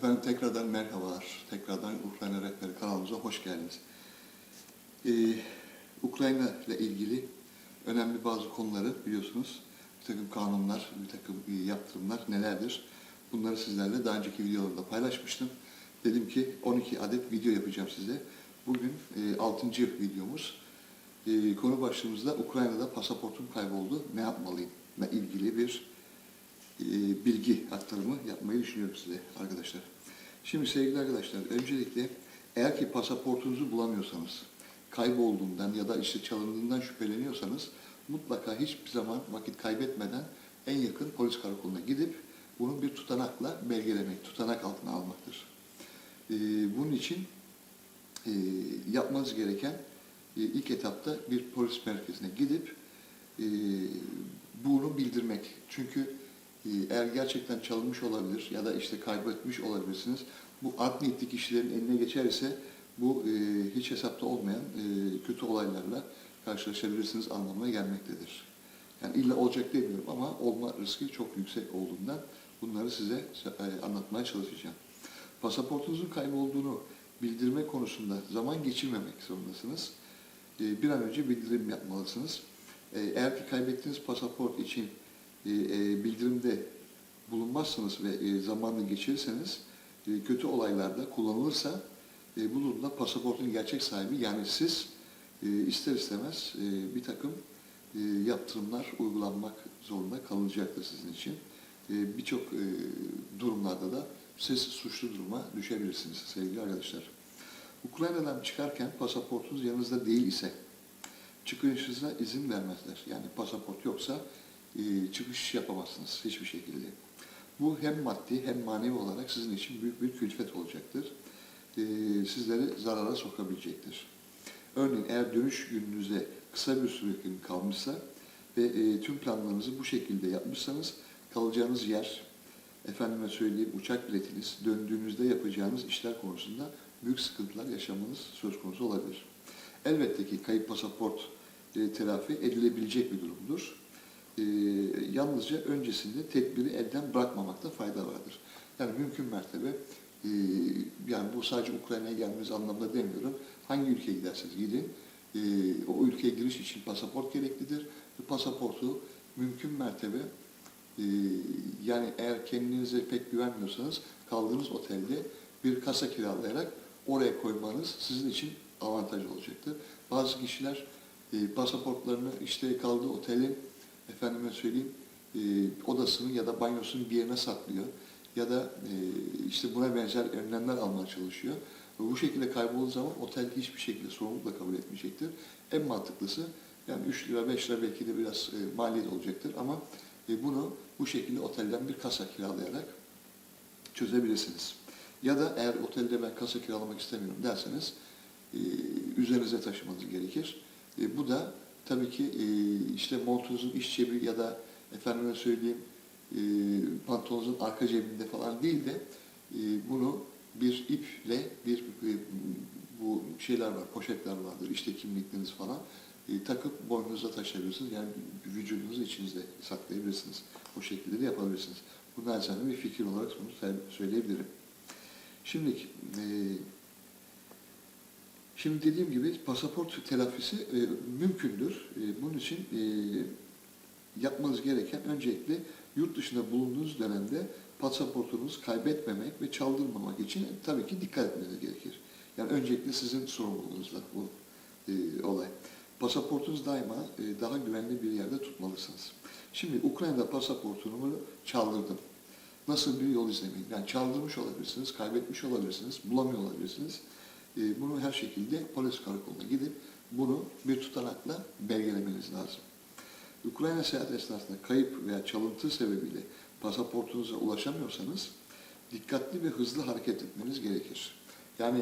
Efendim tekrardan merhabalar. Tekrardan Ukrayna Rehberi kanalımıza hoş geldiniz. Ee, Ukrayna ile ilgili önemli bazı konuları biliyorsunuz. Bir takım kanunlar, bir takım e, yaptırımlar nelerdir? Bunları sizlerle daha önceki videolarımda paylaşmıştım. Dedim ki 12 adet video yapacağım size. Bugün e, 6. videomuz. E, konu başlığımızda Ukrayna'da pasaportum kayboldu, ne yapmalıyım? ile ilgili bir bilgi aktarımı yapmayı düşünüyorum size arkadaşlar. Şimdi sevgili arkadaşlar, öncelikle eğer ki pasaportunuzu bulamıyorsanız, kaybolduğundan ya da işte çalındığından şüpheleniyorsanız mutlaka hiçbir zaman vakit kaybetmeden en yakın polis karakoluna gidip bunu bir tutanakla belgelemek, tutanak altına almaktır. E, bunun için e, yapmanız gereken e, ilk etapta bir polis merkezine gidip e, bunu bildirmek. Çünkü e, eğer gerçekten çalınmış olabilir ya da işte kaybetmiş olabilirsiniz. Bu niyetli kişilerin eline geçer ise bu e, hiç hesapta olmayan e, kötü olaylarla karşılaşabilirsiniz anlamına gelmektedir. Yani illa olacak demiyorum ama olma riski çok yüksek olduğundan bunları size e, anlatmaya çalışacağım. Pasaportunuzun kaybolduğunu bildirme konusunda zaman geçirmemek zorundasınız. E, bir an önce bildirim yapmalısınız. E, eğer ki kaybettiğiniz pasaport için e, e, bildirimde bulunmazsanız ve e, zamanını geçirirseniz kötü olaylarda kullanılırsa e, bu durumda pasaportun gerçek sahibi yani siz ister istemez bir takım yaptırımlar uygulanmak zorunda kalınacaktır sizin için. Birçok durumlarda da siz suçlu duruma düşebilirsiniz sevgili arkadaşlar. Ukrayna'dan çıkarken pasaportunuz yanınızda değil ise çıkışınıza izin vermezler. Yani pasaport yoksa çıkış yapamazsınız hiçbir şekilde. Bu hem maddi hem manevi olarak sizin için büyük bir külfet olacaktır. E, sizleri zarara sokabilecektir. Örneğin eğer dönüş gününüze kısa bir süre kalmışsa ve e, tüm planlarınızı bu şekilde yapmışsanız kalacağınız yer, efendime söyleyeyim uçak biletiniz, döndüğünüzde yapacağınız işler konusunda büyük sıkıntılar yaşamanız söz konusu olabilir. Elbette ki kayıp pasaport e, telafi edilebilecek bir durumdur. E, yalnızca öncesinde tedbiri elden bırakmamakta fayda vardır. Yani mümkün mertebe e, yani bu sadece Ukrayna'ya gelmeniz anlamda demiyorum. Hangi ülkeye giderseniz gidin e, o ülkeye giriş için pasaport gereklidir. Ve pasaportu mümkün mertebe e, yani eğer kendinize pek güvenmiyorsanız kaldığınız otelde bir kasa kiralayarak oraya koymanız sizin için avantaj olacaktır. Bazı kişiler e, pasaportlarını işte kaldığı otelin efendime söyleyeyim e, odasını ya da banyosunu bir yerine saklıyor ya da e, işte buna benzer önlemler almaya çalışıyor. Ve bu şekilde kaybolduğu zaman otel hiçbir şekilde sorumlulukla kabul etmeyecektir. En mantıklısı yani 3 lira 5 lira belki de biraz e, maliyet olacaktır ama e, bunu bu şekilde otelden bir kasa kiralayarak çözebilirsiniz. Ya da eğer otelde ben kasa kiralamak istemiyorum derseniz e, üzerinize taşımanız gerekir. E, bu da tabii ki e, işte montunuzun iç cebi ya da efendime söyleyeyim e, pantolonunuzun arka cebinde falan değil de e, bunu bir iple bir e, bu şeyler var, poşetler vardır, işte kimlikleriniz falan e, takıp boynunuza taşıyabilirsiniz. Yani vücudunuzu içinizde saklayabilirsiniz. O şekilde de yapabilirsiniz. Bu naçizane bir fikir olarak bunu söyleyebilirim. Şimdi e, Şimdi dediğim gibi pasaport telafisi e, mümkündür. E, bunun için e, yapmanız gereken öncelikle yurt dışında bulunduğunuz dönemde pasaportunuzu kaybetmemek ve çaldırmamak için tabii ki dikkat etmeniz gerekir. Yani öncelikle sizin sorumluluğunuzla bu e, olay. Pasaportunuzu daima e, daha güvenli bir yerde tutmalısınız. Şimdi Ukrayna'da pasaportumu çaldırdım. Nasıl bir yol izlemeyin? Yani çaldırmış olabilirsiniz, kaybetmiş olabilirsiniz, bulamıyor olabilirsiniz. E, bunu her şekilde polis karakoluna gidip bunu bir tutanakla belgelemeniz lazım. Ukrayna seyahat esnasında kayıp veya çalıntı sebebiyle pasaportunuza ulaşamıyorsanız dikkatli ve hızlı hareket etmeniz gerekir. Yani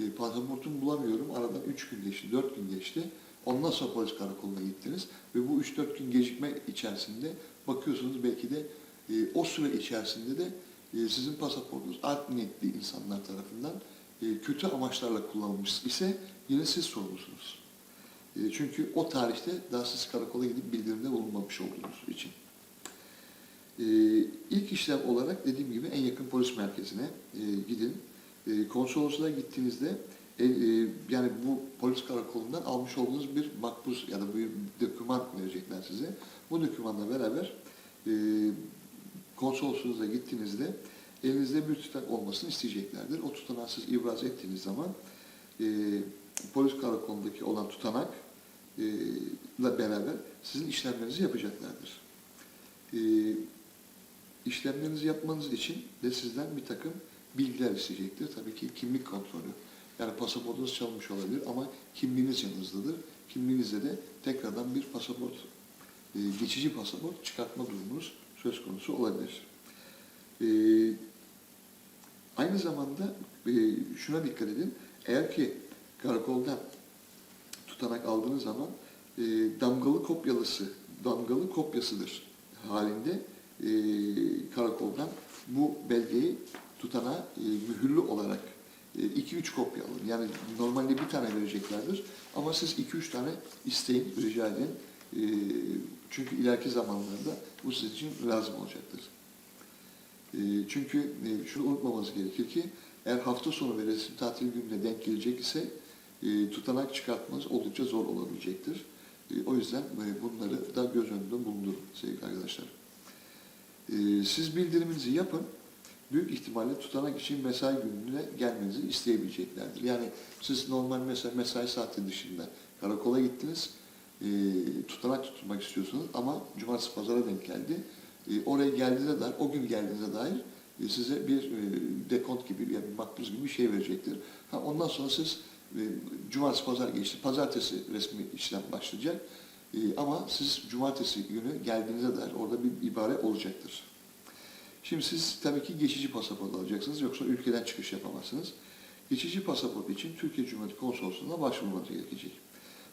e, pasaportumu bulamıyorum, aradan 3 gün geçti, 4 gün geçti. Ondan sonra polis karakoluna gittiniz ve bu 3-4 gün gecikme içerisinde bakıyorsunuz belki de e, o süre içerisinde de e, sizin pasaportunuz art niyetli insanlar tarafından kötü amaçlarla kullanılmış ise yine siz sorumlusunuz. E, çünkü o tarihte daha siz karakola gidip bildirimde bulunmamış olduğunuz için. E, ilk işlem olarak dediğim gibi en yakın polis merkezine e, gidin. E, konsolosluğa gittiğinizde e, e, yani bu polis karakolundan almış olduğunuz bir makbuz ya da bir doküman verecekler size. Bu dokümanla beraber e, konsolosluğunuza gittiğinizde elinizde bir tutanak olmasını isteyeceklerdir. O tutanağı siz ibraz ettiğiniz zaman e, polis karakolundaki olan tutanak e, beraber sizin işlemlerinizi yapacaklardır. E, işlemlerinizi yapmanız için de sizden bir takım bilgiler isteyecektir. Tabii ki kimlik kontrolü. Yani pasaportunuz çalınmış olabilir ama kimliğiniz yanınızdadır. Kimliğinizde de tekrardan bir pasaport, e, geçici pasaport çıkartma durumunuz söz konusu olabilir. E, aynı zamanda e, şuna dikkat edin. Eğer ki karakoldan tutanak aldığınız zaman e, damgalı kopyalısı, damgalı kopyasıdır halinde e, karakoldan bu belgeyi tutana e, mühürlü olarak 2-3 kopya alın. Yani normalde bir tane vereceklerdir ama siz 2-3 tane isteyin, rica edin. E, çünkü ileriki zamanlarda bu sizin için lazım olacaktır. E, çünkü e, şunu unutmamamız gerekir ki eğer hafta sonu ve resim tatil gününe denk gelecek ise e, tutanak çıkartmanız oldukça zor olabilecektir. E, o yüzden bunları da göz önünde bulundurun sevgili arkadaşlar. Siz bildiriminizi yapın. Büyük ihtimalle tutanak için mesai gününe gelmenizi isteyebileceklerdir. Yani siz normal mesela mesai saati dışında karakola gittiniz, tutanak tutmak istiyorsunuz ama cumartesi pazara denk geldi. E, oraya geldiğinize dair, o gün geldiğinize dair e, size bir e, dekont gibi, yani makbuz gibi bir şey verecektir. Ha, ondan sonra siz cumartesi pazar geçti, pazartesi resmi işlem başlayacak. Ama siz cumartesi günü geldiğinize dair orada bir ibare olacaktır. Şimdi siz tabii ki geçici pasaport alacaksınız yoksa ülkeden çıkış yapamazsınız. Geçici pasaport için Türkiye Cumhuriyeti Konsolosluğu'na başvurmanız gerekecek.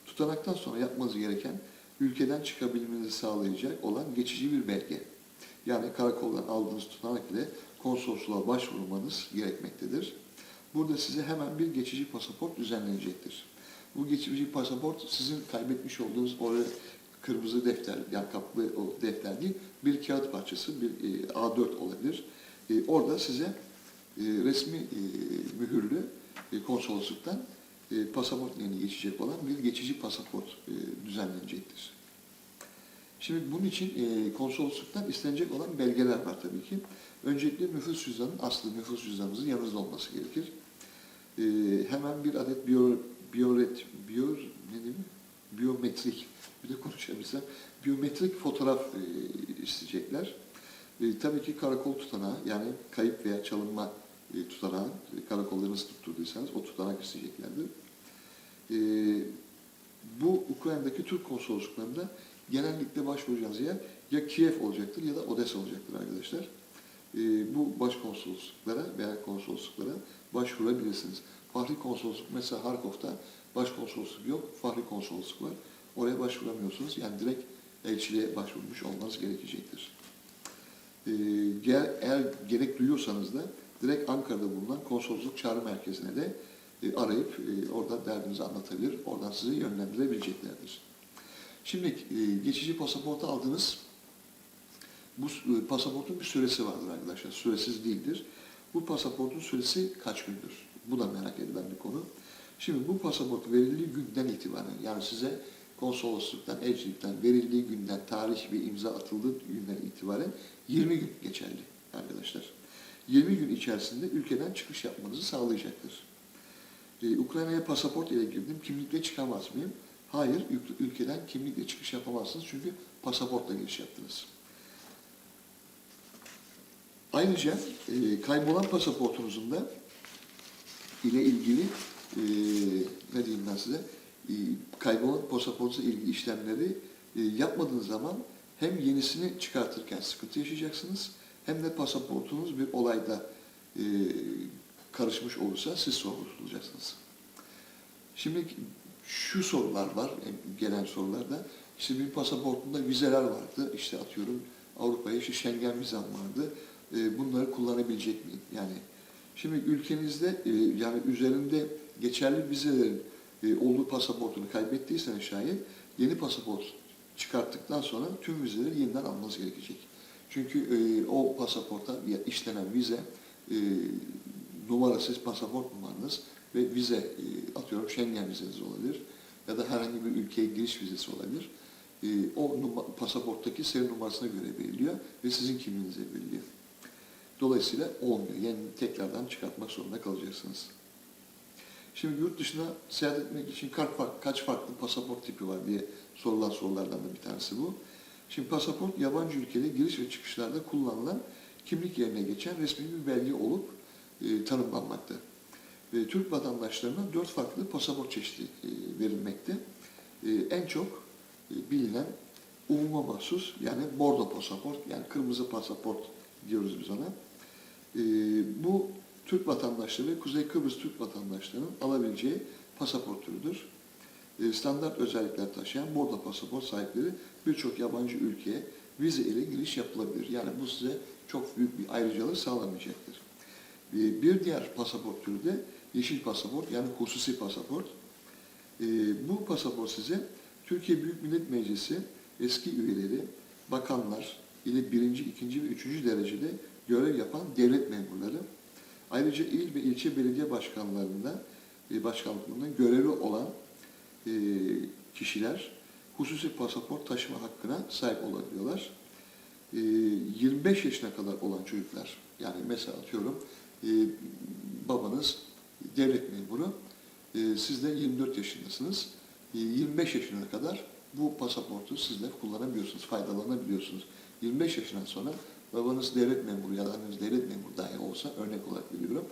Tutanaktan sonra yapmanız gereken ülkeden çıkabilmenizi sağlayacak olan geçici bir belge. Yani karakoldan aldığınız tutanak ile konsolosluğa başvurmanız gerekmektedir. Burada size hemen bir geçici pasaport düzenlenecektir. Bu geçici pasaport sizin kaybetmiş olduğunuz oraya kırmızı defter, yani kaplı o defter değil, bir kağıt parçası, bir e, A4 olabilir. E, orada size e, resmi mühürlü konsolosluktan pasaport yerine geçecek olan bir geçici pasaport düzenlenecektir. Şimdi bunun için e, konsolosluktan istenecek olan belgeler var tabii ki. Öncelikle nüfus cüzdanının aslı nüfus cüzdanınızın yanınızda olması gerekir. E, hemen bir adet biyo, biyoret, biyo, ne biyometrik, bir de konuşabilsem, biyometrik fotoğraf e, isteyecekler. E, tabii ki karakol tutanağı, yani kayıp veya çalınma e, tutanağı, e, karakolda nasıl tutturduysanız o tutanak isteyeceklerdir. E, bu Ukrayna'daki Türk konsolosluklarında genellikle başvuracağınız yer ya Kiev olacaktır ya da Odessa olacaktır arkadaşlar. E, bu başkonsolosluklara veya konsolosluklara başvurabilirsiniz. Fahri konsolosluk mesela Harkov'da başkonsolosluk yok, fahri konsolosluk var. Oraya başvuramıyorsunuz. Yani direkt elçiliğe başvurmuş olmanız gerekecektir. E, eğer gerek duyuyorsanız da direkt Ankara'da bulunan konsolosluk çağrı merkezine de e, arayıp e, orada derdinizi anlatabilir, oradan sizi yönlendirebileceklerdir. Şimdi e, geçici pasaportu aldınız. Bu e, pasaportun bir süresi vardır arkadaşlar. Süresiz değildir. Bu pasaportun süresi kaç gündür? Bu da merak edilen bir konu. Şimdi bu pasaport verildiği günden itibaren yani size konsolosluktan, elçilikten verildiği günden, tarih ve imza atıldığı günden itibaren 20 gün geçerli arkadaşlar. 20 gün içerisinde ülkeden çıkış yapmanızı sağlayacaktır. Ee, Ukrayna'ya pasaport ile girdim, kimlikle çıkamaz mıyım? Hayır, ülkeden kimlikle çıkış yapamazsınız çünkü pasaportla giriş yaptınız. Ayrıca e, kaybolan pasaportunuzun da ile ilgili e, ne diyeyim ben size e, kaybolan pasaportla ilgili işlemleri e, yapmadığınız zaman hem yenisini çıkartırken sıkıntı yaşayacaksınız hem de pasaportunuz bir olayda e, karışmış olursa siz sorumlu tutulacaksınız. Şimdi şu sorular var, e, gelen sorularda. İşte bir pasaportunda vizeler vardı. İşte atıyorum Avrupa'ya işte Schengen vizem vardı. E, bunları kullanabilecek miyim? Yani şimdi ülkenizde e, yani üzerinde geçerli vizelerin olduğu pasaportunu kaybettiyseniz şayet yeni pasaport çıkarttıktan sonra tüm vizeleri yeniden almanız gerekecek. Çünkü o pasaporta işlenen vize numarasız pasaport numaranız ve vize e, atıyorum Schengen vizeniz olabilir ya da herhangi bir ülkeye giriş vizesi olabilir. E, o numa- pasaporttaki seri numarasına göre veriliyor ve sizin kimliğinize veriliyor. Dolayısıyla olmuyor. Yani tekrardan çıkartmak zorunda kalacaksınız. Şimdi yurt dışına seyahat etmek için kaç farklı, pasaport tipi var diye sorulan sorulardan da bir tanesi bu. Şimdi pasaport yabancı ülkede giriş ve çıkışlarda kullanılan kimlik yerine geçen resmi bir belge olup e, tanımlanmakta. Ve Türk vatandaşlarına dört farklı pasaport çeşidi e, verilmekte. E, en çok e, bilinen umuma mahsus yani bordo pasaport yani kırmızı pasaport diyoruz biz ona. E, bu Türk vatandaşları Kuzey Kıbrıs Türk vatandaşlarının alabileceği pasaport türüdür. E, standart özellikler taşıyan bordo pasaport sahipleri birçok yabancı ülkeye vize ile giriş yapılabilir. Yani bu size çok büyük bir ayrıcalık sağlamayacaktır. E, bir diğer pasaport türü de yeşil pasaport yani hususi pasaport. E, bu pasaport size Türkiye Büyük Millet Meclisi eski üyeleri, bakanlar ile birinci, ikinci ve üçüncü derecede görev yapan devlet memurları, ayrıca il ve ilçe belediye başkanlarında e, başkanlıklarında görevi olan e, kişiler hususi pasaport taşıma hakkına sahip olabiliyorlar. E, 25 yaşına kadar olan çocuklar, yani mesela atıyorum e, babanız devlet memuru, e, siz de 24 yaşındasınız. E, 25 yaşına kadar bu pasaportu siz de kullanabiliyorsunuz, faydalanabiliyorsunuz. 25 yaşından sonra babanız devlet memuru ya da anneniz devlet memuru dahi olsa örnek olarak veriyorum.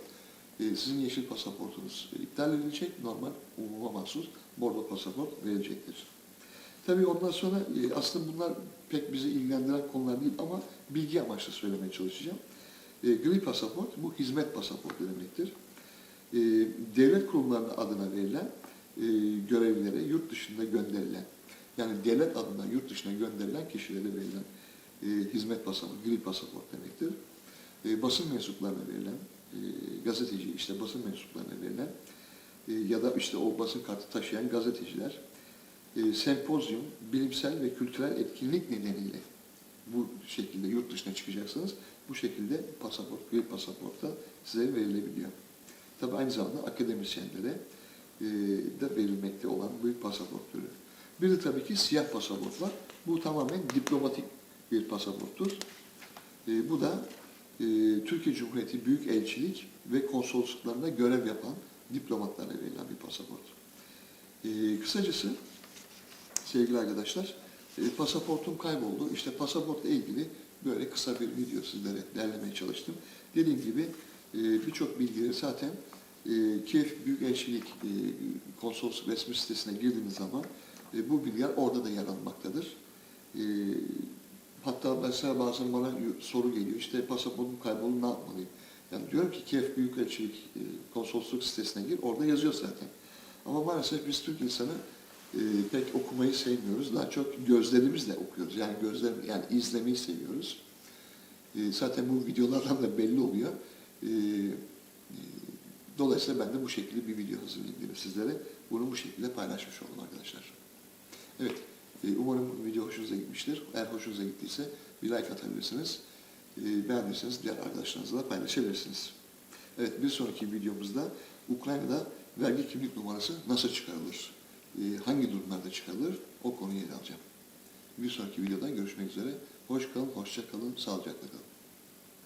E, sizin yeşil pasaportunuz iptal edilecek, normal umuma mahsus bordo pasaport verilecektir. Tabii ondan sonra e, aslında bunlar pek bizi ilgilendiren konular değil ama bilgi amaçlı söylemeye çalışacağım. E, gri pasaport bu hizmet pasaportu demektir. E, devlet kurumlarının adına verilen e, görevlilere yurt dışında gönderilen yani devlet adına yurt dışına gönderilen kişilere verilen e, hizmet pasaport, gri pasaport demektir. E, basın mensuplarına verilen, e, gazeteci işte basın mensuplarına verilen e, ya da işte o basın kartı taşıyan gazeteciler e, sempozyum, bilimsel ve kültürel etkinlik nedeniyle bu şekilde yurt dışına çıkacaksınız. Bu şekilde pasaport, gri pasaporta size verilebiliyor. Tabii aynı zamanda akademisyenlere e, de verilmekte olan bir pasaport türü. Bir de tabii ki siyah pasaport var. Bu tamamen diplomatik bir pasaporttur. E, bu da e, Türkiye Cumhuriyeti Büyükelçilik ve konsolosluklarında görev yapan diplomatlara verilen bir pasaport. E, kısacası sevgili arkadaşlar, e, pasaportum kayboldu. İşte pasaportla ilgili böyle kısa bir video sizlere derlemeye çalıştım. Dediğim gibi e, birçok bilgileri zaten e, Kiev Büyükelçilik e, konsolosluk resmi sitesine girdiğiniz zaman bu bilgiler orada da yer almaktadır. Hatta mesela bazen bana soru geliyor, işte pasaportum kayboldu ne yapmalıyım? Yani diyorum ki Kiev Büyükelçilik konsolosluk sitesine gir, orada yazıyor zaten. Ama maalesef biz Türk insanı e, pek okumayı sevmiyoruz. Daha çok gözlerimizle okuyoruz. Yani gözler, yani izlemeyi seviyoruz. E, zaten bu videolardan da belli oluyor. E, e, dolayısıyla ben de bu şekilde bir video hazırlayayım sizlere. Bunu bu şekilde paylaşmış oldum arkadaşlar. Evet, e, umarım video hoşunuza gitmiştir. Eğer hoşunuza gittiyse bir like atabilirsiniz. E, beğendiyseniz diğer arkadaşlarınızla da paylaşabilirsiniz. Evet, bir sonraki videomuzda Ukrayna'da vergi kimlik numarası nasıl çıkarılır? E, hangi durumlarda çıkarılır? O konuyu ele alacağım. Bir sonraki videoda görüşmek üzere. Hoş kalın, hoşça kalın, sağlıcakla kalın.